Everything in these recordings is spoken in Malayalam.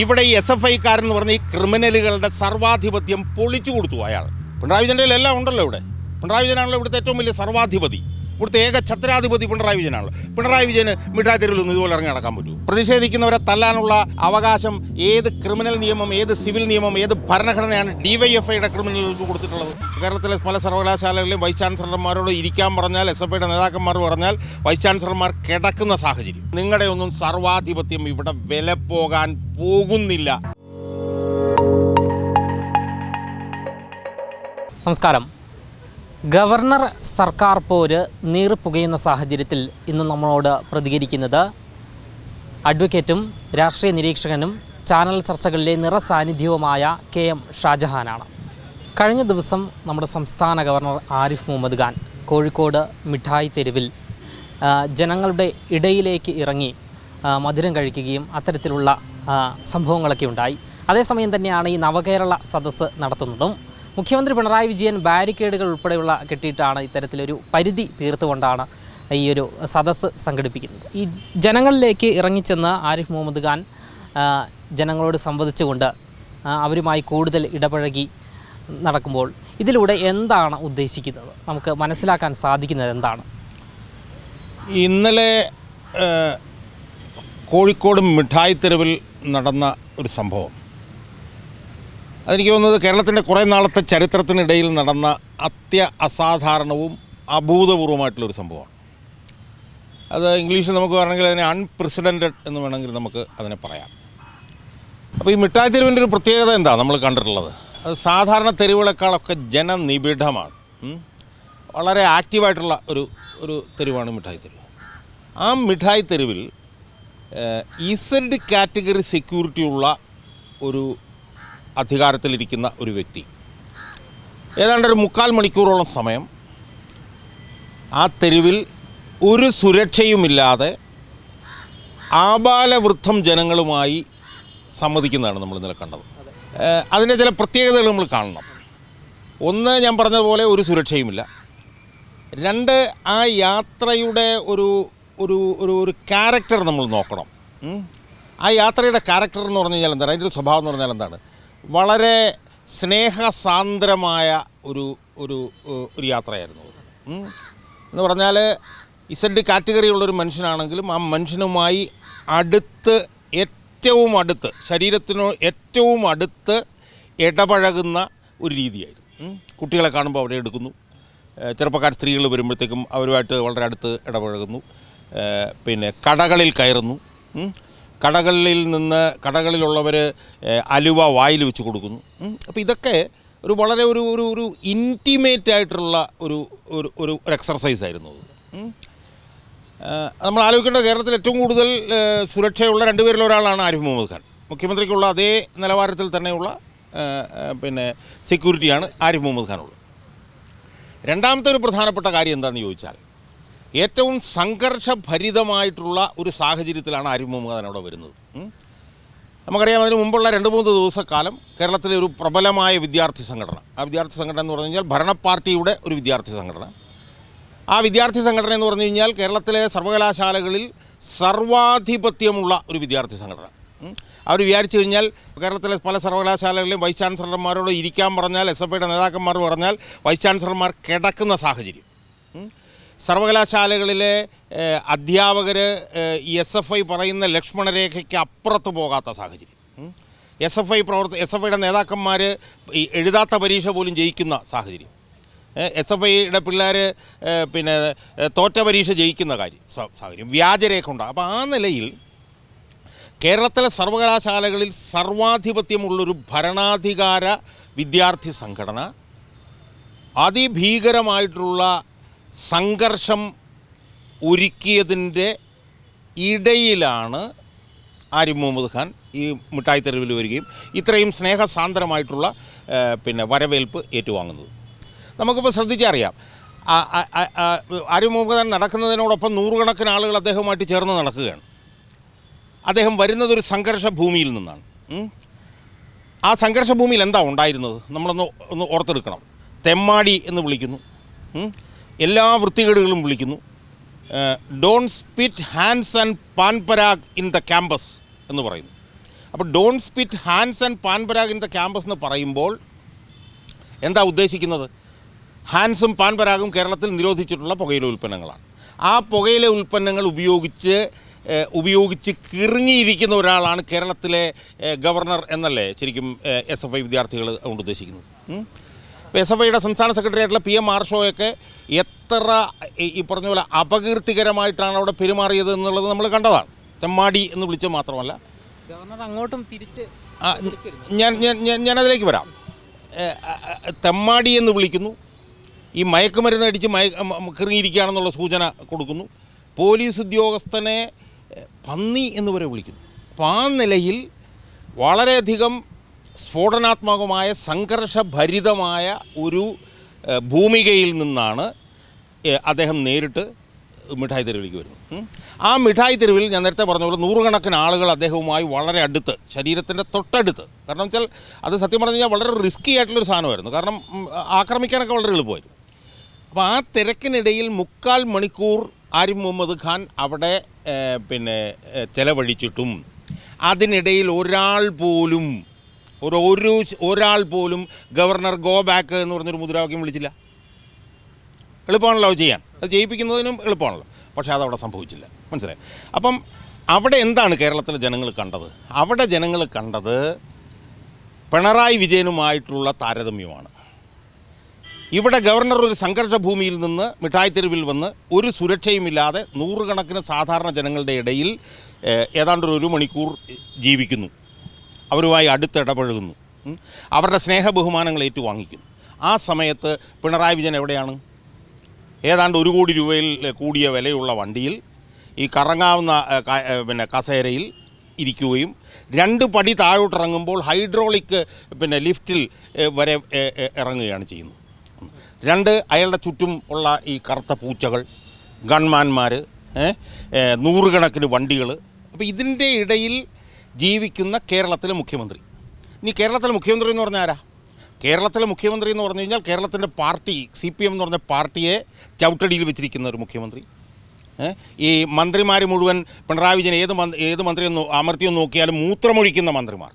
ഇവിടെ ഈ എസ് എഫ് ഐക്കാരെന്ന് പറഞ്ഞ ഈ ക്രിമിനലുകളുടെ സർവാധിപത്യം പൊളിച്ചു കൊടുത്തു അയാൾ. പിണറായി വിജയന്റെ എല്ലാം ഉണ്ടല്ലോ ഇവിടെ. പിണറായി വിജയനാണല്ലോ ഇവിടുത്തെ ഏറ്റവും വലിയ സർവാധിപതി. ഇവിടുത്തെ ഏക ഛത്രാധിപതി പിണറായി വിജയനാണ് പിണറായി വിജയന് മിഠായി തെരുവിലൊന്നും ഇതുപോലെ ഇറങ്ങി നടക്കാൻ പറ്റൂ പ്രതിഷേധിക്കുന്നവരെ തല്ലാനുള്ള അവകാശം ഏത് ക്രിമിനൽ നിയമം ഏത് സിവിൽ നിയമം ഏത് ഭരണഘടനയാണ് ഡിവൈഎഫ്ഐയുടെ ക്രിമിനലുകൾക്ക് കൊടുത്തിട്ടുള്ളത്? കേരളത്തിലെ പല സർവകലാശാലകളിലും വൈസ് ചാൻസലർമാരോട് ഇരിക്കാൻ പറഞ്ഞാൽ എസ് എഫ് ഐയുടെ നേതാക്കന്മാർ പറഞ്ഞാൽ വൈസ് ചാൻസലർമാർ കിടക്കുന്ന സാഹചര്യം. നിങ്ങളുടെ ഒന്നും സർവാധിപത്യം ഇവിടെ വില പോകാൻ പോകുന്നില്ല. നമസ്കാരം. ഗവർണർ സർക്കാർ പോര് നീറിപ്പുകയുന്ന സാഹചര്യത്തിൽ ഇന്ന് നമ്മളോട് പ്രതികരിക്കുന്നത് അഡ്വക്കേറ്റും രാഷ്ട്രീയ നിരീക്ഷകനും ചാനൽ ചർച്ചകളിലെ നിറസാന്നിധ്യവുമായ കെ എം ഷാജഹാനാണ്. കഴിഞ്ഞ ദിവസം നമ്മുടെ സംസ്ഥാന ഗവർണർ ആരിഫ് മുഹമ്മദ് ഖാൻ കോഴിക്കോട് മിഠായി തെരുവിൽ ജനങ്ങളുടെ ഇടയിലേക്ക് ഇറങ്ങി മധുരം കഴിക്കുകയും അത്തരത്തിലുള്ള സംഭവങ്ങളൊക്കെ ഉണ്ടായി. അതേസമയം തന്നെയാണ് ഈ നവകേരള സദസ്സ് നടത്തുന്നതും. മുഖ്യമന്ത്രി പിണറായി വിജയൻ ബാരിക്കേഡുകൾ ഉൾപ്പെടെയുള്ള കെട്ടിയിട്ടാണ് ഇത്തരത്തിലൊരു പരിധി തീർത്തുകൊണ്ടാണ് ഈ ഒരു സദസ്സ് സംഘടിപ്പിക്കുന്നത്. ഈ ജനങ്ങളിലേക്ക് ഇറങ്ങിച്ചെന്ന് ആരിഫ് മുഹമ്മദ് ഖാൻ ജനങ്ങളോട് സംവദിച്ചുകൊണ്ട് അവരുമായി കൂടുതൽ ഇടപഴകി നടക്കുമ്പോൾ ഇതിലൂടെ എന്താണ് ഉദ്ദേശിക്കുന്നത്? നമുക്ക് മനസ്സിലാക്കാൻ സാധിക്കുന്നത് എന്താണ്? ഇന്നലെ കോഴിക്കോട് മിഠായി തെരുവിൽ നടന്ന ഒരു സംഭവം. അതെനിക്ക് തോന്നുന്നത് കേരളത്തിന്റെ കുറേ നാളത്തെ ചരിത്രത്തിനിടയിൽ നടന്ന അത്യ അസാധാരണവും അഭൂതപൂർവമായിട്ടുള്ളൊരു സംഭവമാണ്. അത് ഇംഗ്ലീഷിൽ നമുക്ക് പറയണമെങ്കിൽ അതിനെ അൺപ്രസിഡന്റഡ് എന്ന് വേണമെങ്കിൽ നമുക്ക് അതിനെ പറയാം. അപ്പോൾ ഈ മിഠായി തെരുവിന്റെ ഒരു പ്രത്യേകത എന്താ നമ്മൾ കണ്ടിട്ടുള്ളത്? അത് സാധാരണ തെരുവുകളെക്കാളൊക്കെ ജനനിബിഡമാണ്. വളരെ ആക്റ്റീവായിട്ടുള്ള ഒരു ഒരു തെരുവാണ് മിഠായി തെരുവ്. ആ മിഠായി തെരുവിൽ ഇസഡ് കാറ്റഗറി സെക്യൂരിറ്റി ഉള്ള ഒരു അധികാരത്തിലിരിക്കുന്ന ഒരു വ്യക്തി. ഏതാണ്ട് ഒരു മുക്കാൽ മണിക്കൂറോളം സമയം ആ തെരുവിൽ ഒരു സുരക്ഷയുമില്ലാതെ ആബാലവൃദ്ധം ജനങ്ങളുമായി സമ്മതിക്കുന്നതാണ് നമ്മൾ ഇന്നലെ കണ്ടത്. അതിന്റെ ചില പ്രത്യേകതകൾ നമ്മൾ കാണണം. ഒന്ന് ഞാൻ പറഞ്ഞതുപോലെ ഒരു സുരക്ഷയുമില്ല. രണ്ട് ആ യാത്രയുടെ ഒരു ഒരു ഒരു ഒരു ക്യാരക്ടർ നമ്മൾ നോക്കണം. ആ യാത്രയുടെ ക്യാരക്ടർ എന്ന് പറഞ്ഞു കഴിഞ്ഞാൽ എന്താണ്? അതിന്റെ ഒരു സ്വഭാവം എന്ന് പറഞ്ഞാൽ എന്താണ്? വളരെ സ്നേഹസാന്ദ്രമായ ഒരു ഒരു ഒരു യാത്രയായിരുന്നു എന്ന് പറഞ്ഞാൽ ഇസഡ് കാറ്റഗറി ഉള്ളൊരു മനുഷ്യനാണെങ്കിലും ആ മനുഷ്യനുമായി അടുത്ത് ഏറ്റവും അടുത്ത് ശരീരത്തിനോ ഏറ്റവും അടുത്ത് ഇടപഴകുന്ന ഒരു രീതിയായിരുന്നു. കുട്ടികളെ കാണുമ്പോൾ അവിടെ എടുക്കുന്നു. ചെറുപ്പക്കാർ സ്ത്രീകൾ വരുമ്പോഴത്തേക്കും അവരുമായിട്ട് വളരെ അടുത്ത് ഇടപഴകുന്നു. പിന്നെ കടകളിൽ കയറുന്നു. കടകളിൽ നിന്ന് കടകളിലുള്ളവർ അലുവ വായിൽ വെച്ച് കൊടുക്കുന്നു. അപ്പോൾ ഇതൊക്കെ ഒരു വളരെ ഒരു ഒരു ഒരു ഇന്റിമേറ്റ് ആയിട്ടുള്ള ഒരു ഒരു ഒരു എക്സർസൈസ് ആയിരുന്നു അത്. നമ്മൾ ആലോചിക്കേണ്ട കേരളത്തിൽ ഏറ്റവും കൂടുതൽ സുരക്ഷയുള്ള രണ്ടുപേരിൽ ഒരാളാണ് ആരിഫ് മുഹമ്മദ് ഖാൻ. മുഖ്യമന്ത്രിക്കുള്ള അതേ നിലവാരത്തിൽ തന്നെയുള്ള പിന്നെ സെക്യൂരിറ്റിയാണ് ആരിഫ് മുഹമ്മദ് ഖാനുള്ളത്. രണ്ടാമത്തെ ഒരു പ്രധാനപ്പെട്ട കാര്യം എന്താണെന്ന് ചോദിച്ചാൽ ഏറ്റവും സംഘർഷഭരിതമായിട്ടുള്ള ഒരു സാഹചര്യത്തിലാണ് ആരിഫ് അവിടെ വരുന്നത്. നമുക്കറിയാം അതിന് മുമ്പുള്ള രണ്ട് മൂന്ന് ദിവസക്കാലം കേരളത്തിലെ ഒരു പ്രബലമായ വിദ്യാർത്ഥി സംഘടന ആ വിദ്യാർത്ഥി സംഘടന എന്ന് പറഞ്ഞു കഴിഞ്ഞാൽ ഭരണ പാർട്ടിയുടെ ഒരു വിദ്യാർത്ഥി സംഘടന ആ വിദ്യാർത്ഥി സംഘടന എന്ന് പറഞ്ഞു കഴിഞ്ഞാൽ കേരളത്തിലെ സർവകലാശാലകളിൽ സർവാധിപത്യമുള്ള ഒരു വിദ്യാർത്ഥി സംഘടന. അവർ വിചാരിച്ചു കഴിഞ്ഞാൽ കേരളത്തിലെ പല സർവകലാശാലകളിലും വൈസ് ചാൻസലർമാരോട് ഇരിക്കാൻ പറഞ്ഞാൽ എസ് എഫ് ഐയുടെ നേതാക്കന്മാർ പറഞ്ഞാൽ വൈസ് ചാൻസലർമാർ കിടക്കുന്ന സാഹചര്യം. സർവകലാശാലകളിലെ അധ്യാപകർ എസ് എഫ് ഐ പറയുന്ന ലക്ഷ്മണരേഖയ്ക്ക് അപ്പുറത്ത് പോകാത്ത സാഹചര്യം. എസ് എഫ് ഐ പ്രവർത്ത എസ് എഫ് ഐയുടെ നേതാക്കന്മാർ എഴുതാത്ത പരീക്ഷ പോലും ജയിക്കുന്ന സാഹചര്യം. എസ് എഫ് ഐയുടെ പിള്ളേർ പിന്നെ തോറ്റ പരീക്ഷ ജയിക്കുന്ന കാര്യം സാഹചര്യം വ്യാജരേഖ ഉണ്ടാകും അപ്പോൾ ആ നിലയിൽ കേരളത്തിലെ സർവകലാശാലകളിൽ സർവാധിപത്യമുള്ളൊരു ഭരണാധികാര വിദ്യാർത്ഥി സംഘടന അതിഭീകരമായിട്ടുള്ള സംഘർഷം ഒരുക്കിയതിന്റെ ഇടയിലാണ് ആരിഫ് മുഹമ്മദ് ഖാൻ ഈ മിഠായി തെരുവിൽ വരികയും ഇത്രയും സ്നേഹസാന്ദ്രമായിട്ടുള്ള പിന്നെ വരവേൽപ്പ് ഏറ്റുവാങ്ങുന്നത്. നമുക്കിപ്പോൾ ശ്രദ്ധിച്ചറിയാം ആരിഫ് മുഹമ്മദ് ഖാൻ നടക്കുന്നതിനോടൊപ്പം നൂറുകണക്കിന് ആളുകൾ അദ്ദേഹവുമായിട്ട് ചേർന്ന് നടക്കുകയാണ്. അദ്ദേഹം വരുന്നത് ഒരു സംഘർഷ ഭൂമിയിൽ നിന്നാണ്. ആ സംഘർഷ ഭൂമിയിൽ എന്താ ഉണ്ടായിരുന്നത്? നമ്മളൊന്ന് ഒന്ന് ഓർത്തെടുക്കണം. തെമ്മാടി എന്ന് വിളിക്കുന്നു. എല്ലാ വൃത്തികേടുകളും വിളിക്കുന്നു. Don't spit hands and Pan Parag in the campus എന്ന് പറയുന്നു. അപ്പോൾ don't spit hands and Pan Parag in the campus എന്ന് പറയുമ്പോൾ എന്താ ഉദ്ദേശിക്കുന്നത്? ഹാൻസും പാൻപരാഗും കേരളത്തിൽ നിരോധിച്ചിട്ടുള്ള പുകയില ഉൽപ്പന്നങ്ങളാണ്. ആ പുകയില ഉൽപ്പന്നങ്ങൾ ഉപയോഗിച്ച് ഉപയോഗിച്ച് കിറങ്ങിയിരിക്കുന്ന ഒരാളാണ് കേരളത്തിലെ ഗവർണർ എന്നല്ലേ ശരിക്കും എസ് എഫ് ഐ വിദ്യാർത്ഥികൾ കൊണ്ട് ഉദ്ദേശിക്കുന്നത്. എസ് എഫ് ഐയുടെ സംസ്ഥാന സെക്രട്ടറിയായിട്ടുള്ള പി എം ആർഷോയൊക്കെ എത്ര ഈ- പറഞ്ഞ പോലെ അപകീർത്തികരമായിട്ടാണ് അവിടെ പെരുമാറിയത് എന്നുള്ളത് നമ്മൾ കണ്ടതാണ്. ചെമ്മാടി എന്ന് വിളിച്ചത് മാത്രമല്ല. ഗവർണർ അങ്ങോട്ടും തിരിച്ച് ഞാൻ ഞാൻ ഞാനതിലേക്ക് വരാം. തെമ്മാടി എന്ന് വിളിക്കുന്നു. ഈ മയക്കുമരുന്ന് അടിച്ച് മയ കിറങ്ങിയിരിക്കുകയാണെന്നുള്ള സൂചന കൊടുക്കുന്നു. പോലീസ് ഉദ്യോഗസ്ഥനെ പന്നി എന്ന് വരെ വിളിക്കുന്നു. അപ്പോൾ ആ നിലയിൽ വളരെയധികം സ്ഫോടനാത്മകമായ സംഘർഷഭരിതമായ ഒരു ഭൂമികയിൽ നിന്നാണ് അദ്ദേഹം നേരിട്ട് മിഠായി തെരുവിലേക്ക് വരുന്നത്. ആ മിഠായി തെരുവിൽ ഞാൻ നേരത്തെ പറഞ്ഞ പോലെ നൂറുകണക്കിന് ആളുകൾ അദ്ദേഹവുമായി വളരെ അടുത്ത് ശരീരത്തിന്റെ തൊട്ടടുത്ത്. കാരണം വെച്ചാൽ അത് സത്യം പറഞ്ഞു കഴിഞ്ഞാൽ വളരെ റിസ്ക്കി ആയിട്ടുള്ളൊരു സാധനമായിരുന്നു. കാരണം ആക്രമിക്കാനൊക്കെ വളരെ എളുപ്പമായിരുന്നു. അപ്പോൾ ആ തിരക്കിനിടയിൽ മുക്കാൽ മണിക്കൂർ ആരി മുഹമ്മദ് ഖാൻ അവിടെ പിന്നെ ചെലവഴിച്ചിട്ടും അതിനിടയിൽ ഒരാൾ പോലും ഒരു ഒരു ഒരാൾ പോലും ഗവർണർ ഗോ ബാക്ക് എന്ന് പറഞ്ഞൊരു മുദ്രാവാക്യം വിളിച്ചില്ല. എളുപ്പമാണല്ലോ അത് ചെയ്യാൻ. അത് ചെയ്യിപ്പിക്കുന്നതിനും എളുപ്പമാണല്ലോ. പക്ഷേ അതവിടെ സംഭവിച്ചില്ല. മനസ്സിലായി? അപ്പം അവിടെ എന്താണ് കേരളത്തിലെ ജനങ്ങൾ കണ്ടത്? അവിടെ ജനങ്ങൾ കണ്ടത് പിണറായി വിജയനുമായിട്ടുള്ള താരതമ്യമാണ്. ഇവിടെ ഗവർണർ ഒരു സംഘർഷ ഭൂമിയിൽ നിന്ന് മിഠായി തെരുവിൽ വന്ന് ഒരു സുരക്ഷയുമില്ലാതെ നൂറുകണക്കിന് സാധാരണ ജനങ്ങളുടെ ഇടയിൽ ഏതാണ്ട് ഒരു മണിക്കൂർ ജീവിക്കുന്നു. അവരുമായി അടുത്തിടപഴകുന്നു. അവരുടെ സ്നേഹ ബഹുമാനങ്ങൾ ഏറ്റുവാങ്ങിക്കുന്നു. ആ സമയത്ത് പിണറായി വിജയൻ എവിടെയാണ്? ഏതാണ്ട് ഒരു കോടി രൂപയിൽ കൂടിയ വിലയുള്ള വണ്ടിയിൽ ഈ കറങ്ങാവുന്ന പിന്നെ കസേരയിൽ ഇരിക്കുകയും രണ്ട് പടി താഴോട്ടിറങ്ങുമ്പോൾ ഹൈഡ്രോളിക് പിന്നെ ലിഫ്റ്റിൽ വരെ ഇറങ്ങുകയാണ് ചെയ്യുന്നത്. രണ്ട് അയാളുടെ ചുറ്റും ഉള്ള ഈ കറുത്ത പൂച്ചകൾ ഗൺമാന്മാർ നൂറുകണക്കിന് വണ്ടികൾ അപ്പോൾ ഇതിന്റെ ഇടയിൽ ജീവിക്കുന്ന കേരളത്തിലെ മുഖ്യമന്ത്രി. ഇനി കേരളത്തിലെ മുഖ്യമന്ത്രി എന്ന് പറഞ്ഞാൽ ആരാ കേരളത്തിലെ മുഖ്യമന്ത്രി എന്ന് പറഞ്ഞു കഴിഞ്ഞാൽ കേരളത്തിന്റെ പാർട്ടി സി പി എം എന്ന് പറഞ്ഞ പാർട്ടിയെ ചവിട്ടടിയിൽ വെച്ചിരിക്കുന്ന ഒരു മുഖ്യമന്ത്രി. ഈ മന്ത്രിമാർ മുഴുവൻ പിണറായി വിജയൻ ഏത് മന്ത്രി ഏത് മന്ത്രിയെന്ന് അമർത്തിയെന്ന് നോക്കിയാലും മൂത്രമൊഴിക്കുന്ന മന്ത്രിമാർ.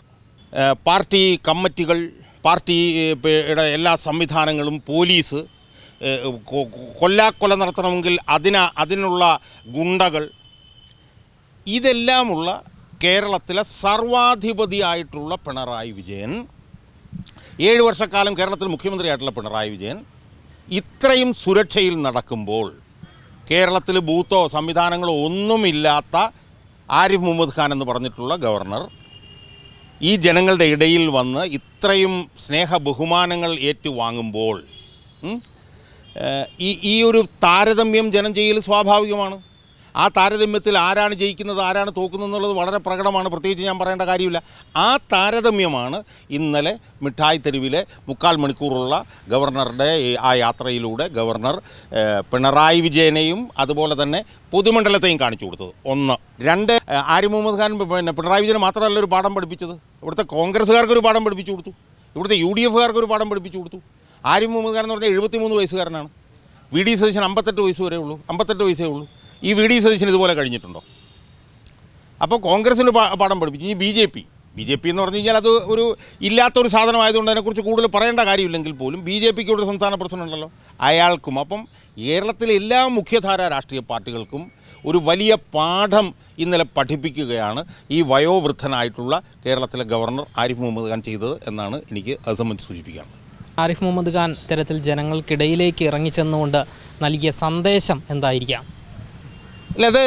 പാർട്ടി കമ്മിറ്റികൾ പാർട്ടിയുടെ എല്ലാ സംവിധാനങ്ങളും പോലീസ് കൊല്ലാക്കൊല നടത്തണമെങ്കിൽ അതിന അതിനുള്ള ഗുണ്ടകൾ. ഇതെല്ലാമുള്ള കേരളത്തിലെ സർവാധിപതിയായിട്ടുള്ള പിണറായി വിജയൻ. ഏഴ് വർഷക്കാലം കേരളത്തിൽ മുഖ്യമന്ത്രിയായിട്ടുള്ള പിണറായി വിജയൻ. ഇത്രയും സുരക്ഷയിൽ നടക്കുമ്പോൾ കേരളത്തിൽ ബൂത്തോ സംവിധാനങ്ങളോ ഒന്നുമില്ലാത്ത ആരിഫ് മുഹമ്മദ് ഖാൻ എന്ന് പറഞ്ഞിട്ടുള്ള ഗവർണർ ഈ ജനങ്ങളുടെ ഇടയിൽ വന്ന് ഇത്രയും സ്നേഹ ബഹുമാനങ്ങൾ ഏറ്റുവാങ്ങുമ്പോൾ ഈ ഈ ഒരു താരതമ്യം ജനം ചെയ്യൽ സ്വാഭാവികമാണ്. ആ താരതമ്യത്തിൽ ആരാണ് ജയിക്കുന്നത് ആരാണ് തോക്കുന്നത് എന്നുള്ളത് വളരെ പ്രകടമാണ്. പ്രത്യേകിച്ച് ഞാൻ പറയേണ്ട കാര്യമില്ല. ആ താരതമ്യമാണ് ഇന്നലെ മിഠായി തെരുവിലെ മുക്കാൽ മണിക്കൂറുള്ള ഗവർണറുടെ ആ യാത്രയിലൂടെ ഗവർണർ പിണറായി വിജയനെയും അതുപോലെ തന്നെ പൊതുമണ്ഡലത്തെയും കാണിച്ചു കൊടുത്തത്. ഒന്ന്. രണ്ട് ആര്യ മുഹമ്മദ് ഖാൻ പിന്നെ പിണറായി വിജയനെ മാത്രമല്ല ഒരു പാഠം പഠിപ്പിച്ചത്. ഇവിടുത്തെ കോൺഗ്രസ്സുകാർക്ക് ഒരു പാഠം പഠിപ്പിച്ചു കൊടുത്തു. ഇവിടുത്തെ യു ഡി എഫുകാർക്ക് ഒരു പാഠം പഠിപ്പിച്ചു കൊടുത്തു. ആര്യ മുഹമ്മദ് ഖാൻ എന്ന് പറഞ്ഞാൽ എഴുപത്തി മൂന്ന് വയസ്സുകാരനാണ്. വി. ഡി. സതീശൻ അമ്പത്തെട്ട് വയസ്സ് വരെ ഉള്ളൂ അമ്പത്തെട്ട് വയസ്സേ ഉള്ളൂ. ഈ വി ഡി സതീശൻ ഇതുപോലെ കഴിഞ്ഞിട്ടുണ്ടോ? അപ്പോൾ കോൺഗ്രസിന് പാഠം പഠിപ്പിച്ചു. ഇനി B J P. B J P എന്ന് പറഞ്ഞു കഴിഞ്ഞാൽ അത് ഒരു ഇല്ലാത്തൊരു സാധനമായതുകൊണ്ട് അതിനെക്കുറിച്ച് കൂടുതൽ പറയേണ്ട കാര്യമില്ലെങ്കിൽ പോലും ബി ജെ പിക്ക് ഒരു സംസ്ഥാന പ്രസിഡന്റ് ഉണ്ടല്ലോ. അയാൾക്കും അപ്പം കേരളത്തിലെ എല്ലാ മുഖ്യധാരാ രാഷ്ട്രീയ പാർട്ടികൾക്കും ഒരു വലിയ പാഠം ഇന്നലെ പഠിപ്പിക്കുകയാണ് ഈ വയോവൃദ്ധനായിട്ടുള്ള കേരളത്തിലെ ഗവർണർ ആരിഫ് മുഹമ്മദ് ഖാൻ ചെയ്തത് എന്നാണ് എനിക്ക് അത് സംബന്ധിച്ച് സൂചിപ്പിക്കുന്നത് ആരിഫ് മുഹമ്മദ് ഖാൻ ഇത്തരത്തിൽ ജനങ്ങൾക്കിടയിലേക്ക് ഇറങ്ങിച്ചെന്നുകൊണ്ട് നൽകിയ സന്ദേശം എന്തായിരിക്കാം? അല്ല അത്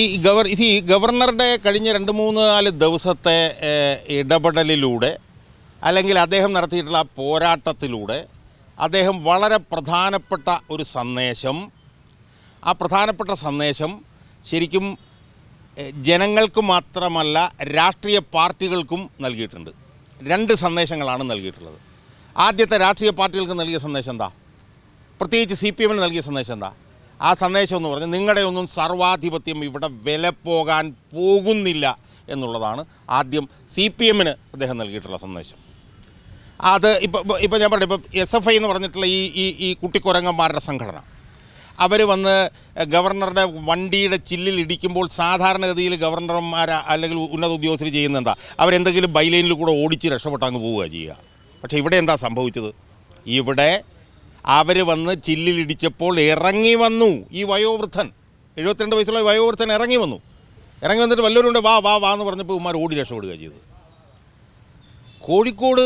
ഈ ഗവർ ഈ ഗവർണറുടെ കഴിഞ്ഞ രണ്ട് മൂന്ന് നാല് ദിവസത്തെ ഇടപെടലിലൂടെ അല്ലെങ്കിൽ അദ്ദേഹം നടത്തിയിട്ടുള്ള പോരാട്ടത്തിലൂടെ അദ്ദേഹം വളരെ പ്രധാനപ്പെട്ട ഒരു സന്ദേശം ആ പ്രധാനപ്പെട്ട സന്ദേശം ശരിക്കും ജനങ്ങൾക്ക് മാത്രമല്ല രാഷ്ട്രീയ പാർട്ടികൾക്കും നൽകിയിട്ടുണ്ട്. രണ്ട് സന്ദേശങ്ങളാണ് നൽകിയിട്ടുള്ളത്. ആദ്യത്തെ രാഷ്ട്രീയ പാർട്ടികൾക്ക് നൽകിയ സന്ദേശം എന്താ? പ്രത്യേകിച്ച് സി പി എമ്മിന് നൽകിയ സന്ദേശം എന്താ? ആ സന്ദേശം എന്ന് പറഞ്ഞാൽ നിങ്ങളുടെ ഒന്നും സർവാധിപത്യം ഇവിടെ വില പോകാൻ പോകുന്നില്ല എന്നുള്ളതാണ് ആദ്യം സി പി എമ്മിന് അദ്ദേഹം നൽകിയിട്ടുള്ള സന്ദേശം. അത് ഇപ്പോൾ ഇപ്പോൾ ഞാൻ പറഞ്ഞു ഇപ്പോൾ എസ് എഫ് ഐ എന്ന് പറഞ്ഞിട്ടുള്ള ഈ ഈ ഈ കുട്ടിക്കുരങ്ങന്മാരുടെ സംഘടന. അവർ വന്ന് ഗവർണറുടെ വണ്ടിയുടെ ചില്ലിൽ ഇടിക്കുമ്പോൾ സാധാരണഗതിയിൽ ഗവർണർമാർ അല്ലെങ്കിൽ ഉന്നത ഉദ്യോഗസ്ഥർ ചെയ്യുന്ന എന്താ? അവരെന്തെങ്കിലും ബൈലൈനിൽ കൂടെ ഓടിച്ച് രക്ഷപ്പെട്ടങ്ങ് പോവുക ചെയ്യുക. പക്ഷേ ഇവിടെ എന്താ സംഭവിച്ചത്? ഇവിടെ അവർ വന്ന് ചില്ലിലിടിച്ചപ്പോൾ ഇറങ്ങി വന്നു. ഈ വയോവൃദ്ധൻ എഴുപത്തിരണ്ട് വയസ്സുള്ള വയോവൃദ്ധൻ ഇറങ്ങി വന്നു. ഇറങ്ങി വന്നിട്ട് വല്ലവരുണ്ട് വാ വാ വാ എന്ന് പറഞ്ഞപ്പോൾ ഉമ്മാർ ഓടി രക്ഷപ്പെടുക ചെയ്തത്. കോഴിക്കോട്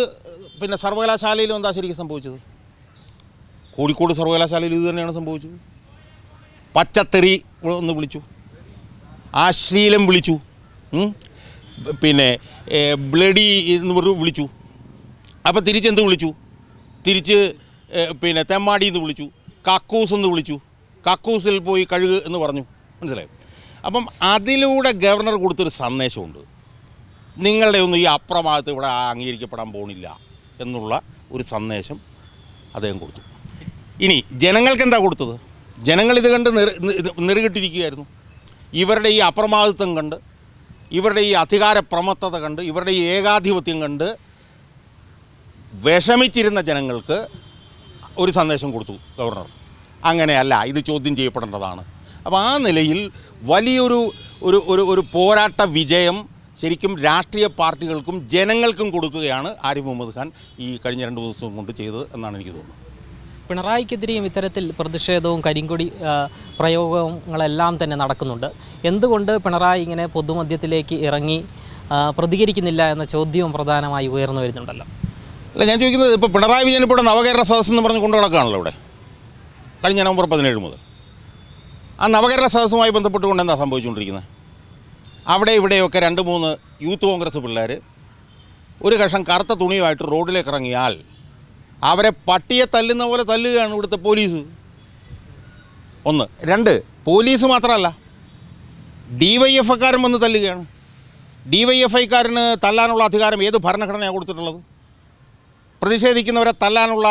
പിന്നെ സർവകലാശാലയിലും എന്താ ശരിക്കും സംഭവിച്ചത്? കോഴിക്കോട് സർവകലാശാലയിൽ ഇത് തന്നെയാണ് സംഭവിച്ചത്? പച്ചത്തെറി ഒന്ന് വിളിച്ചു. ആശ്ലീലം വിളിച്ചു. പിന്നെ ബ്ലഡി എന്ന് വിളിച്ചു. അപ്പോൾ തിരിച്ചെന്ത് വിളിച്ചു? തിരിച്ച് പിന്നെ തെമ്മാടി എന്ന് വിളിച്ചു. കക്കൂസ് എന്ന് വിളിച്ചു. കക്കൂസിൽ പോയി കഴുക് എന്ന് പറഞ്ഞു. മനസ്സിലായോ? അപ്പം അതിലൂടെ ഗവർണർ കൊടുത്തൊരു സന്ദേശമുണ്ട്. നിങ്ങളുടെ ഒന്നും ഈ അപ്രമാദത്ത് ഇവിടെ അംഗീകരിക്കപ്പെടാൻ പോണില്ല എന്നുള്ള ഒരു സന്ദേശം അദ്ദേഹം കൊടുത്തു. ഇനി ജനങ്ങൾക്ക് എന്താ കൊടുത്തത്? ജനങ്ങൾ ഇത് കണ്ട് നെറുകെട്ടിരിക്കുകയായിരുന്നു. ഇവരുടെ ഈ അപ്രമാദിത്വം കണ്ട് ഇവരുടെ ഈ അധികാര പ്രമത്തത കണ്ട് ഇവരുടെ ഈ ഏകാധിപത്യം കണ്ട് വിഷമിച്ചിരുന്ന ജനങ്ങൾക്ക് ഒരു സന്ദേശം കൊടുത്തു ഗവർണർ. അങ്ങനെയല്ല ഇത് ചോദ്യം ചെയ്യപ്പെടേണ്ടതാണ്. അപ്പോൾ ആ നിലയിൽ വലിയൊരു ഒരു ഒരു ഒരു പോരാട്ട വിജയം ശരിക്കും രാഷ്ട്രീയ പാർട്ടികൾക്കും ജനങ്ങൾക്കും കൊടുക്കുകയാണ് ആരിഫ് മുഹമ്മദ് ഖാൻ ഈ കഴിഞ്ഞ രണ്ട് ദിവസം കൊണ്ട് ചെയ്തത് എന്നാണ് എനിക്ക് തോന്നുന്നത്. പിണറായിക്കെതിരെയും ഇത്തരത്തിൽ പ്രതിഷേധവും കരിങ്കൊടി പ്രയോഗങ്ങളെല്ലാം തന്നെ നടക്കുന്നുണ്ട്. എന്തുകൊണ്ട് പിണറായി ഇങ്ങനെ പൊതുമധ്യത്തിലേക്ക് ഇറങ്ങി പ്രതികരിക്കുന്നില്ല എന്ന ചോദ്യവും പ്രധാനമായി ഉയർന്നു വരുന്നുണ്ടല്ലോ? അല്ല ഞാൻ ചോദിക്കുന്നത് ഇപ്പോൾ പിണറായി വിജയൻ ഇപ്പോൾ നവകേരള സദസ്സ് എന്ന് പറഞ്ഞ് കൊണ്ടു നടക്കുകയാണല്ലോ ഇവിടെ. കഴിഞ്ഞ നവംബർ പതിനേഴ് മുതൽ. ആ നവകേരള സദസ്സുമായി ബന്ധപ്പെട്ടുകൊണ്ട് എന്താ സംഭവിച്ചുകൊണ്ടിരിക്കുന്നത്? അവിടെ ഇവിടെയൊക്കെ രണ്ട് മൂന്ന് യൂത്ത് കോൺഗ്രസ് പിള്ളേർ ഒരു കഷം കറുത്ത തുണിയുമായിട്ട് റോഡിലേക്ക് ഇറങ്ങിയാൽ അവരെ പട്ടിയെ തല്ലുന്ന പോലെ തല്ലുകയാണ് ഇവിടുത്തെ പോലീസ്. ഒന്ന്. രണ്ട് പോലീസ് മാത്രമല്ല ഡി വൈ എഫ് ഐക്കാരൻ വന്ന് തല്ലുകയാണ്. ഡി വൈ എഫ് ഐക്കാരന് തല്ലാനുള്ള അധികാരം ഏത് ഭരണഘടനയാണ് കൊടുത്തിട്ടുള്ളത്? പ്രതിഷേധിക്കുന്നവരെ തല്ലാനുള്ള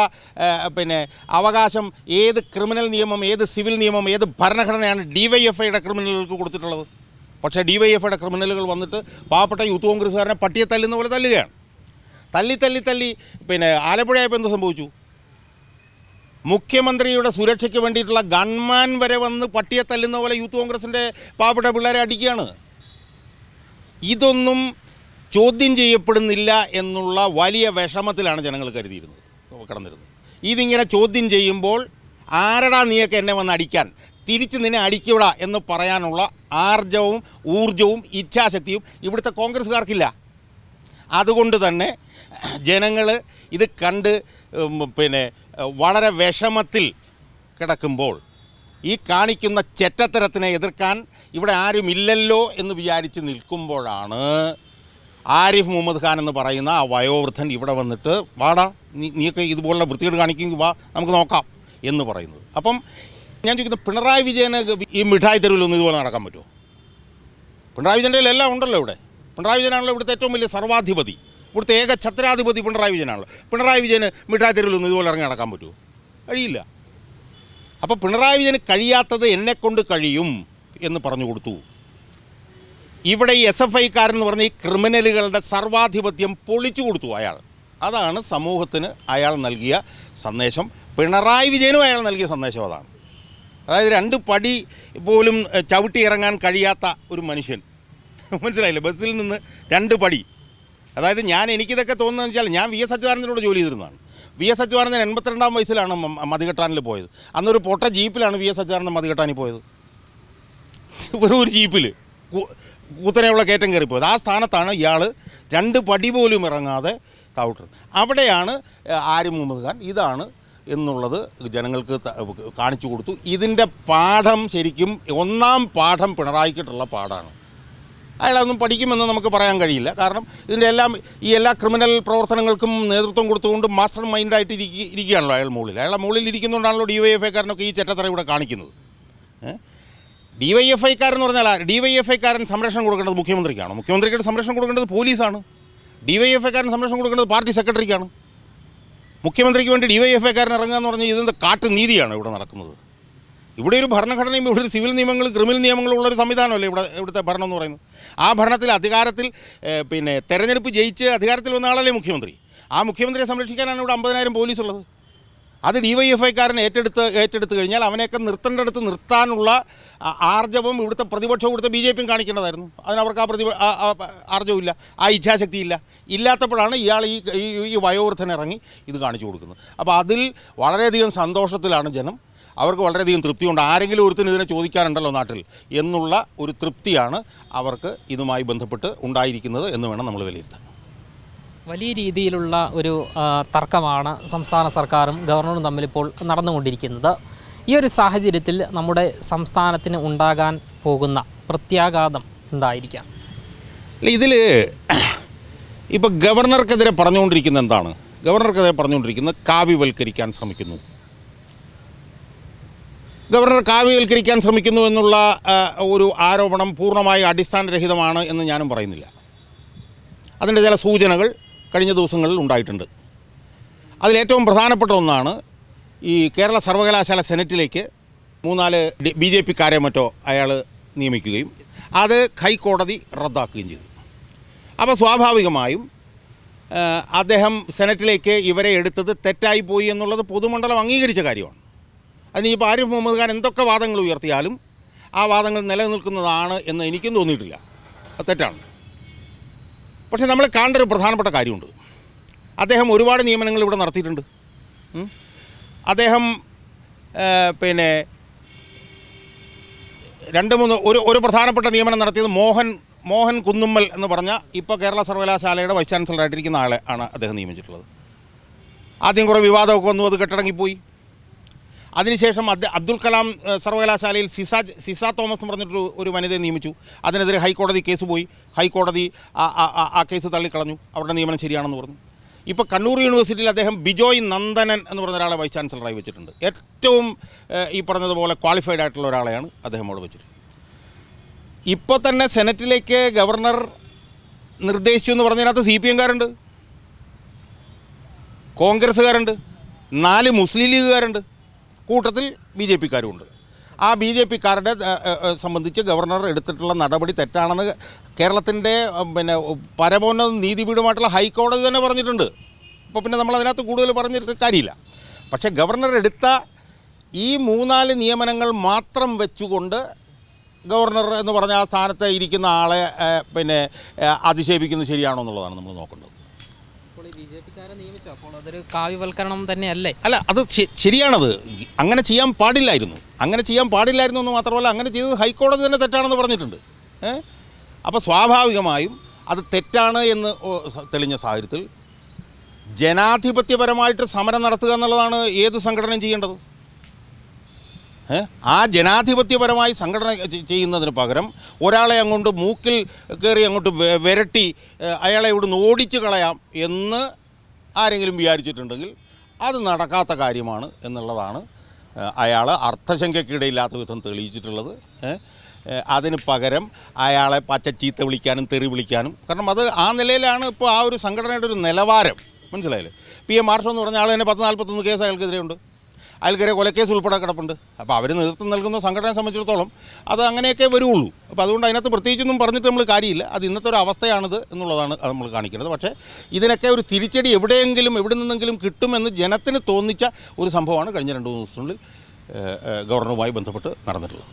പിന്നെ അവകാശം ഏത് ക്രിമിനൽ നിയമം ഏത് സിവിൽ നിയമം ഏത് ഭരണഘടനയാണ് ഡി വൈ എഫ് ഐയുടെ ക്രിമിനലുകൾക്ക് കൊടുത്തിട്ടുള്ളത്? പക്ഷേ ഡി വൈ എഫ് ഐയുടെ ക്രിമിനലുകൾ വന്നിട്ട് പാവപ്പെട്ട യൂത്ത് കോൺഗ്രസ്സുകാരനെ പട്ടിയെ തല്ലുന്ന പോലെ തല്ലുകയാണ്. തല്ലി തല്ലി തല്ലി പിന്നെ ആലപ്പുഴയായപ്പോൾ എന്ത് സംഭവിച്ചു? മുഖ്യമന്ത്രിയുടെ സുരക്ഷയ്ക്ക് വേണ്ടിയിട്ടുള്ള ഗൺമാൻ വരെ വന്ന് പട്ടിയെ തല്ലുന്ന പോലെ യൂത്ത് കോൺഗ്രസിന്റെ പാവപ്പെട്ട പിള്ളേരെ അടിക്കുകയാണ്. ഇതൊന്നും ചോദ്യം ചെയ്യപ്പെടുന്നില്ല എന്നുള്ള വലിയ വിഷമത്തിലാണ് ജനങ്ങൾ കരുതിയിരുന്നത്. കടന്നിരുന്നത്. ഇതിങ്ങനെ ചോദ്യം ചെയ്യുമ്പോൾ ആരടാ നീയൊക്കെ എന്നെ വന്ന് അടിക്കാൻ? തിരിച്ച് നിന്നെ അടിക്കൂടാ എന്ന് പറയാനുള്ള ആർജവും ഊർജവും ഇച്ഛാശക്തിയും ഇവിടുത്തെ കോൺഗ്രസ്സുകാർക്കില്ല. അതുകൊണ്ട് തന്നെ ജനങ്ങൾ ഇത് കണ്ട് പിന്നെ വളരെ വിഷമത്തിൽ കിടക്കുമ്പോൾ ഈ കാണിക്കുന്ന ചെറ്റത്തരത്തിനെ എതിർക്കാൻ ഇവിടെ ആരുമില്ലല്ലോ എന്ന് വിചാരിച്ച് നിൽക്കുമ്പോഴാണ് ആരിഫ് മുഹമ്മദ് ഖാൻ എന്ന് പറയുന്ന ആ വയോവൃദ്ധൻ ഇവിടെ വന്നിട്ട് വാടാ നീ നീയൊക്കെ ഇതുപോലുള്ള വൃത്തികേട് കാണിക്കുമെങ്കിൽ വാ നമുക്ക് നോക്കാം എന്ന് പറയുന്നത്. അപ്പം ഞാൻ ചോദിക്കുന്നത് പിണറായി വിജയന് ഈ മിഠായി തെരുവിലൊന്നും ഇതുപോലെ നടക്കാൻ പറ്റുമോ? പിണറായി വിജയന്റെ എല്ലാം ഉണ്ടല്ലോ ഇവിടെ. പിണറായി വിജയനാണല്ലോ ഇവിടുത്തെ ഏറ്റവും വലിയ സർവാധിപതി. ഇവിടുത്തെ ഏക ഛത്രാധിപതി പിണറായി വിജയനാണല്ലോ. പിണറായി വിജയന് മിഠായി തെരുവിലൊന്നും ഇതുപോലെ ഇറങ്ങി നടക്കാൻ പറ്റുമോ? കഴിയില്ല. അപ്പോൾ പിണറായി വിജയന് കഴിയാത്തത് എന്നെക്കൊണ്ട് കഴിയും എന്ന് പറഞ്ഞു കൊടുത്തു. ഇവിടെ ഈ എസ് എഫ് ഐക്കാരൻ എന്ന് പറഞ്ഞ ഈ ക്രിമിനലുകളുടെ സർവാധിപത്യം പൊളിച്ചു കൊടുത്തു അയാൾ. അതാണ് സമൂഹത്തിന് അയാൾ നൽകിയ സന്ദേശം. പിണറായി വിജയനും അയാൾ നൽകിയ സന്ദേശം അതാണ്. അതായത് രണ്ട് പടി പോലും ചവിട്ടി ഇറങ്ങാൻ കഴിയാത്ത ഒരു മനുഷ്യൻ. മനസ്സിലായില്ലേ? ബസ്സിൽ നിന്ന് രണ്ട് പടി. അതായത് ഞാൻ എനിക്കിതൊക്കെ തോന്നുന്നതെന്ന് വെച്ചാൽ ഞാൻ വി എസ് അച്യുതാനന്ദനോട് ജോലി ചെയ്തിരുന്നതാണ്. വി എസ് അച്യുതാനന്ദൻ എൺപത്തിരണ്ടാം വയസ്സിലാണ് മതികെട്ടാനിൽ പോയത്. അന്നൊരു പൊട്ട ജീപ്പിലാണ് വി എസ് അച്യുതാനന്ദൻ മതികെട്ടാനിൽ പോയത്. ഒരു ജീപ്പിൽ കൂത്തനെയുള്ള കയറ്റം കയറിപ്പോയത്. ആ സ്ഥാനത്താണ് ഇയാൾ രണ്ട് പടി പോലും ഇറങ്ങാതെ താവിട്ടത് അവിടെയാണ് ഏഹ്, ആരിഫ് മുഹമ്മദ് ഖാൻ ഇതാണ് എന്നുള്ളത് ജനങ്ങൾക്ക് കാണിച്ചു കൊടുത്തു. ഇതിന്റെ പാഠം ശരിക്കും ഒന്നാം പാഠം പിണറായിക്കിട്ടുള്ള പാഠമാണ് അയാളൊന്നും പഠിക്കുമെന്ന് നമുക്ക് പറയാൻ കഴിയില്ല. കാരണം ഇതിന്റെ എല്ലാം ഈ എല്ലാ ക്രിമിനൽ പ്രവർത്തനങ്ങൾക്കും നേതൃത്വം കൊടുത്തുകൊണ്ട് മാസ്റ്റർ മൈൻഡായിട്ട് ഇരിക്കുക ഇരിക്കുകയാണല്ലോ അയാൾ മുകളിൽ. അയാൾ മുകളിൽ ഇരിക്കുന്നതുകൊണ്ടാണല്ലോ ഡി വൈ എഫ് ഐക്കാരനൊക്കെ ഈ ചെറ്റത്തറ ഇവിടെ കാണിക്കുന്നത്. ഡി വൈ എഫ് ഐക്കാരൻ എന്ന് പറഞ്ഞാൽ ഡി വൈ എഫ് ഐക്കാരൻ സംരക്ഷണം കൊടുക്കേണ്ടത് മുഖ്യമന്ത്രിക്കാണ്. മുഖ്യമന്ത്രിക്ക് സംരക്ഷണം കൊടുക്കേണ്ടത് പോലീസാണ്. ഡി വൈ എഫ് ഐക്കാരൻ സംരക്ഷണം കൊടുക്കേണ്ടത് പാർട്ടി സെക്രട്ടറിക്കാണ്. മുഖ്യമന്ത്രിക്ക് വേണ്ടി ഡി വൈ എഫ് ഐക്കാരൻ ഇറങ്ങുക എന്ന് പറഞ്ഞാൽ ഇതെന്ത് കാട്ടുനീതിയാണ് ഇവിടെ നടക്കുന്നത്? ഇവിടെ ഒരു ഭരണഘടനയും ഇവിടെ ഒരു സിവിൽ നിയമങ്ങളും ക്രിമിനൽ നിയമങ്ങളും ഉള്ളൊരു സംവിധാനമല്ലേ ഇവിടെ ഇവിടുത്തെ ഭരണം എന്ന് പറയുന്നത്? ആ ഭരണത്തിൽ അധികാരത്തിൽ പിന്നെ തെരഞ്ഞെടുപ്പ് ജയിച്ച് അധികാരത്തിൽ വന്ന ആളല്ലേ മുഖ്യമന്ത്രി? ആ മുഖ്യമന്ത്രിയെ സംരക്ഷിക്കാനാണ് ഇവിടെ അമ്പതിനായിരം പോലീസ് ഉള്ളത് അത് ഡി വൈ എഫ് ഐക്കാരൻ ഏറ്റെടുത്ത് ഏറ്റെടുത്ത് കഴിഞ്ഞാൽ അവനെയൊക്കെ നിർത്തേണ്ടടുത്ത് നിർത്താനുള്ള ആർജവും ഇവിടുത്തെ പ്രതിപക്ഷവും ഇവിടുത്തെ ബി ജെ പിയും കാണിക്കേണ്ടതായിരുന്നു. അതിനവർക്ക് ആ ആ ആർജവമില്ല. ആ ഇച്ഛാശക്തിയില്ല. ഇല്ലാത്തപ്പോഴാണ് ഇയാൾ ഈ- ഈ വയോവൃദ്ധൻ ഇറങ്ങി ഇത് കാണിച്ചു കൊടുക്കുന്നത്. അപ്പോൾ അതിൽ വളരെയധികം സന്തോഷത്തിലാണ് ജനം. അവർക്ക് വളരെയധികം തൃപ്തിയുണ്ട്. ആരെങ്കിലും ഒരുത്തിന് ഇതിനെ ചോദിക്കാറുണ്ടല്ലോ നാട്ടിൽ എന്നുള്ള ഒരു തൃപ്തിയാണ് അവർക്ക് ഇതുമായി ബന്ധപ്പെട്ട് ഉണ്ടായിരിക്കുന്നത് എന്ന് വേണം നമ്മൾ വിലയിരുത്താൻ. വലിയ രീതിയിലുള്ള ഒരു തർക്കമാണ് സംസ്ഥാന സർക്കാരും ഗവർണറും തമ്മിലിപ്പോൾ നടന്നുകൊണ്ടിരിക്കുന്നത്. ഈ ഒരു സാഹചര്യത്തിൽ നമ്മുടെ സംസ്ഥാനത്തിന് ഉണ്ടാകാൻ പോകുന്ന പ്രത്യാഘാതം എന്തായിരിക്കാം? ഇതിൽ ഇപ്പോൾ ഗവർണർക്കെതിരെ പറഞ്ഞുകൊണ്ടിരിക്കുന്ന എന്താണ്? ഗവർണർക്കെതിരെ പറഞ്ഞുകൊണ്ടിരിക്കുന്നത് കാവ്യവൽക്കരിക്കാൻ ശ്രമിക്കുന്നു. ഗവർണർ കാവ്യവൽക്കരിക്കാൻ ശ്രമിക്കുന്നു എന്നുള്ള ഒരു ആരോപണം പൂർണമായി അടിസ്ഥാനരഹിതമാണ് എന്ന് ഞാനും പറയുന്നില്ല. അതിന്റെ ചില സൂചനകൾ കഴിഞ്ഞ ദിവസങ്ങളിൽ ഉണ്ടായിട്ടുണ്ട്. അതിലേറ്റവും പ്രധാനപ്പെട്ട ഒന്നാണ് ഈ കേരള സർവകലാശാല സെനറ്റിലേക്ക് മൂന്നാൽ ബി ജെ പിക്കാരെ മറ്റോ അയാൾ നിയമിക്കുകയും അത് ഹൈക്കോടതി റദ്ദാക്കുകയും ചെയ്തു. അപ്പോൾ സ്വാഭാവികമായും അദ്ദേഹം സെനറ്റിലേക്ക് ഇവരെ എടുത്തത് തെറ്റായി പോയി എന്നുള്ളത് പൊതുമണ്ഡലം അംഗീകരിച്ച കാര്യമാണ്. അതിനിപ്പോൾ ആരിഫ് മുഹമ്മദ് ഖാൻ എന്തൊക്കെ വാദങ്ങൾ ഉയർത്തിയാലും ആ വാദങ്ങൾ നിലനിൽക്കുന്നതാണ് എന്ന് എനിക്കും തോന്നിയിട്ടില്ല. തെറ്റാണ്. പക്ഷേ നമ്മൾ കാണേണ്ട ഒരു പ്രധാനപ്പെട്ട കാര്യമുണ്ട്. അദ്ദേഹം ഒരുപാട് നിയമനങ്ങൾ ഇവിടെ നടത്തിയിട്ടുണ്ട്. അദ്ദേഹം പിന്നെ രണ്ട് മൂന്ന് ഒരു ഒരു പ്രധാനപ്പെട്ട നിയമനം നടത്തിയത് മോഹൻ മോഹൻ കുന്നുമ്മൽ എന്ന് പറഞ്ഞ ഇപ്പോൾ കേരള സർവകലാശാലയുടെ വൈസ് ചാൻസലറായിട്ടിരിക്കുന്ന ആളെ ആണ് അദ്ദേഹം നിയമിച്ചിട്ടുള്ളത്. ആദ്യം കുറേ വിവാദമൊക്കെ വന്നു അത് കെട്ടടങ്ങിപ്പോയി. അതിനുശേഷം അബ്ദുൽ കലാം സർവകലാശാലയിൽ സിസ സിസ തോമസ് എന്ന് പറഞ്ഞിട്ടൊരു ഒരു വനിതയെ നിയമിച്ചു. അതിനെതിരെ ഹൈക്കോടതി കേസ് പോയി. ഹൈക്കോടതി ആ- കേസ് തള്ളിക്കളഞ്ഞു. അവരുടെ നിയമനം ശരിയാണെന്ന് പറഞ്ഞു. ഇപ്പോൾ കണ്ണൂർ യൂണിവേഴ്സിറ്റിയിൽ അദ്ദേഹം ബിജോയ് നന്ദനൻ എന്ന് പറഞ്ഞ ഒരാളെ വൈസ് ചാൻസലറായി വെച്ചിട്ടുണ്ട്. ഏറ്റവും ഈ പറഞ്ഞതുപോലെ ക്വാളിഫൈഡ് ആയിട്ടുള്ള ഒരാളെയാണ് അദ്ദേഹം അവിടെ വെച്ചിട്ടുള്ളത്. ഇപ്പോൾ തന്നെ സെനറ്റിലേക്ക് ഗവർണർ നിർദ്ദേശിച്ചു എന്ന് പറഞ്ഞതിനകത്ത് സി പി എംകാരുണ്ട്. കോൺഗ്രസ്സുകാരുണ്ട്. നാല് മുസ്ലിം ലീഗുകാരുണ്ട്. കൂട്ടത്തിൽ ബി ജെ പിക്കാരുമുണ്ട്. ആ ബി ജെ പിക്കാരുടെ സംബന്ധിച്ച് ഗവർണർ എടുത്തിട്ടുള്ള നടപടി തെറ്റാണെന്ന് കേരളത്തിന്റെ പിന്നെ പരമോന്നത നീതിപീഠമായിട്ടുള്ള ഹൈക്കോടതി തന്നെ പറഞ്ഞിട്ടുണ്ട്. അപ്പോൾ പിന്നെ നമ്മൾ അതിനകത്ത് കൂടുതൽ പറഞ്ഞിട്ട് കാര്യമില്ല. പക്ഷേ ഗവർണർ എടുത്ത ഈ മൂന്നാൽ നിയമനങ്ങൾ മാത്രം വെച്ചുകൊണ്ട് ഗവർണർ എന്ന് പറഞ്ഞ ആ സ്ഥാനത്ത് ഇരിക്കുന്ന ആളെ പിന്നെ അധിക്ഷേപിക്കുന്നത് ശരിയാണോ എന്നുള്ളതാണ് നമ്മൾ നോക്കേണ്ടത്. അപ്പോൾ അതൊരു അല്ല അത് ശരിയാണത്. അങ്ങനെ ചെയ്യാൻ പാടില്ലായിരുന്നു. അങ്ങനെ ചെയ്യാൻ പാടില്ലായിരുന്നു എന്ന് മാത്രമല്ല അങ്ങനെ ചെയ്തത് ഹൈക്കോടതി തന്നെ തെറ്റാണെന്ന് പറഞ്ഞിട്ടുണ്ട്. അപ്പോൾ സ്വാഭാവികമായും അത് തെറ്റാണ് എന്ന് തെളിഞ്ഞ സാഹചര്യത്തിൽ ജനാധിപത്യപരമായിട്ട് സമരം നടത്തുക എന്നുള്ളതാണ് ഏത് സംഘടനയും ചെയ്യേണ്ടത്? ആ ജനാധിപത്യപരമായി സംഘടന ചെയ്യുന്നതിന് പകരം ഒരാളെ അങ്ങോട്ട് മൂക്കിൽ കയറി അങ്ങോട്ട് വിരട്ടി അയാളെ ഇവിടുന്ന് ഓടിച്ചു കളയാം എന്ന് ആരെങ്കിലും വിചാരിച്ചിട്ടുണ്ടെങ്കിൽ അത് നടക്കാത്ത കാര്യമാണ് എന്നുള്ളതാണ് അയാൾ അർത്ഥശങ്കയ്ക്കിടയില്ലാത്ത വിധം തെളിയിച്ചിട്ടുള്ളത്. അതിന് പകരം അയാളെ പച്ച ചീത്ത വിളിക്കാനും തെറി വിളിക്കാനും കാരണം അത് ആ നിലയിലാണ് ഇപ്പോൾ ആ ഒരു സംഘടനയുടെ ഒരു നിലവാരം. മനസ്സിലായില്ലേ? പി എം മാർഷോ എന്ന് പറഞ്ഞ ആൾ തന്നെ പത്ത് നാൽപ്പത്തൊന്ന് കേസ് അയാൾക്കെതിരെ ഉണ്ട് അയാൾക്കെതിരെ കൊലക്കേസ് ഉൾപ്പെടെ കിടപ്പുണ്ട്. അപ്പോൾ അവർ നേതൃത്വം നൽകുന്ന സംഘടനയെ സംബന്ധിച്ചിടത്തോളം അത് അങ്ങനെയൊക്കെ വരുള്ളൂ അപ്പോൾ അതുകൊണ്ട് അതിനകത്ത് പ്രത്യേകിച്ചൊന്നും പറഞ്ഞിട്ട് നമ്മൾ കാര്യമില്ല. അത് ഇന്നത്തെ ഒരു അവസ്ഥയാണിത് എന്നുള്ളതാണ് നമ്മൾ കാണിക്കുന്നത്. പക്ഷേ ഇതിനൊക്കെ ഒരു തിരിച്ചടി എവിടെയെങ്കിലും എവിടെ നിന്നെങ്കിലും കിട്ടുമെന്ന് ജനത്തിന് തോന്നിച്ച ഒരു സംഭവമാണ് കഴിഞ്ഞ രണ്ട് മൂന്ന് ദിവസത്തിനുള്ളിൽ ഗവർണറുമായി ബന്ധപ്പെട്ട് നടന്നിട്ടുള്ളത്.